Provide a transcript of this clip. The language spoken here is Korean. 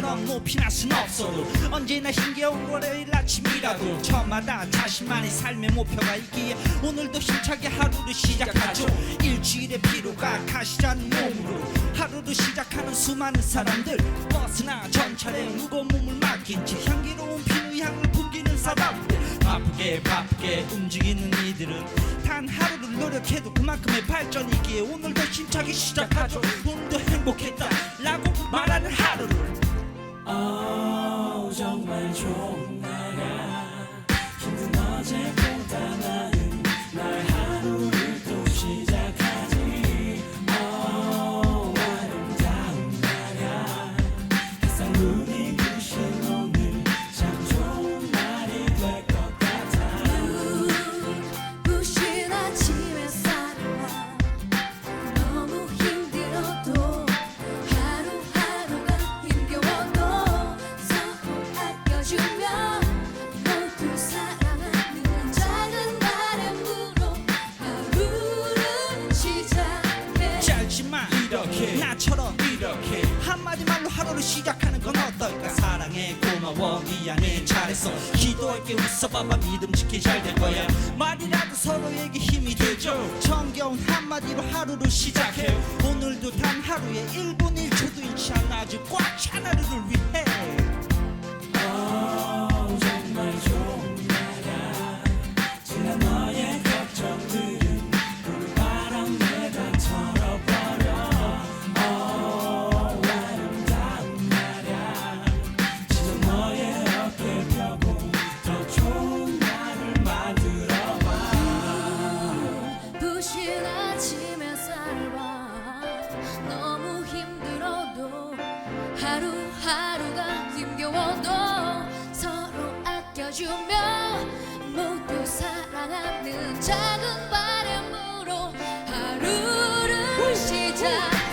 높이나 순 없어도 언제나 힘겨운 월요일 아침이라도 저마다 자신만의 삶의 목표가 있기에 오늘도 힘차게 하루를 시작하죠. 일주일의 피로가 가시자는 몸으로 하루를 시작하는 수많은 사람들 버스나 전철에 무거운 몸을 맡긴 채 향기로운 피누 향을 풍기는 사람들 바쁘게 바쁘게 움직이는 이들은 단 하루를 노력해도 그만큼의 발전이기에 오늘도 힘차게 시작하죠. 오늘도 행복했다 정 시작하는 건 어떨까? 사랑해 고마워 미안해 잘했어. 기도할게 웃어봐봐 믿음직해 잘될 거야. 말이라도 서로에게 힘이 되죠. 정겨운 한마디로 하루를 시작해. 오늘도 단 하루에 1분 1초도 잃지 않아. 아주 꽉찬 하루를 위해 주며 모두 사랑하는 작은 바람으로 하루를 시작.